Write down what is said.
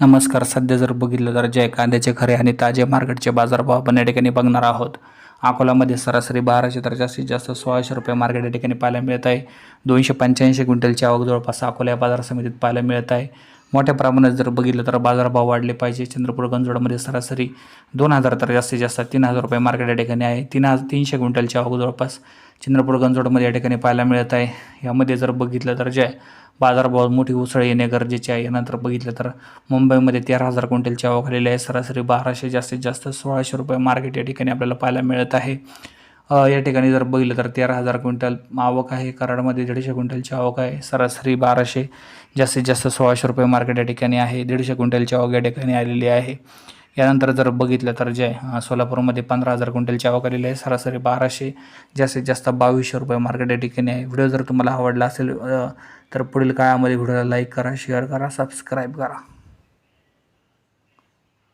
नमस्कार सध्या जर बघितलं तर जय कांद्याचे खरे आणि ताजे मार्केटचे बाजारभाव आपण या ठिकाणी बघणार आहोत. अकोलामध्ये सरासरी बाराशे तर जास्तीत जास्त सोळाशे रुपये मार्केट या ठिकाणी पाहायला मिळत आहे. दोनशे पंच्याऐंशी क्विंटलची आवक जवळपास अकोला या बाजार समितीत पाहायला मिळत आहे. मोठ्या प्रमाणात जर बघितलं तर बाजारभाव वाढले पाहिजे. चंद्रपूर गंजोडमध्ये सरासरी दोन हजार तर जास्तीत जास्त तीन हजार रुपये मार्केट या ठिकाणी आहे. तीन हजार तीनशे क्विंटलची आवक जवळपास चंद्रपूर गंजोडमध्ये या ठिकाणी पाहायला मिळत आहे. यामध्ये जर बघितलं तर जे बाजारभावात मोठी उसळ येणे गरजेचे आहे. यानंतर बघितलं तर मुंबईमध्ये तेरा हजार क्विंटलची आवक आलेली आहे सरासरी बाराशे जास्तीत जास्त सोळाशे रुपये मार्केट या ठिकाणी आपल्याला पाहायला मिळत आहे. या ठिकाणी जर बघितलं तर तेरा हजार क्विंटल आवक आहे. कराडमध्ये दीडशे क्विंटलची आवक आहे. सरासरी बाराशे जास्तीत जास्त सोळाशे रुपये मार्केट या ठिकाणी आहे. दीडशे क्विंटलची आवक या ठिकाणी आलेली आहे. यानंतर जर बघितलं तर जे सोलापूरमध्ये पंधरा हजार क्विंटलची आवक आलेली आहे. सरासरी बाराशे जास्तीत जास्त बावीसशे रुपये मार्केट या ठिकाणी आहे. व्हिडिओ जर तुम्हाला आवडला असेल तर पुढील काळामध्ये व्हिडिओला लाईक करा शेअर करा सबस्क्राईब करा.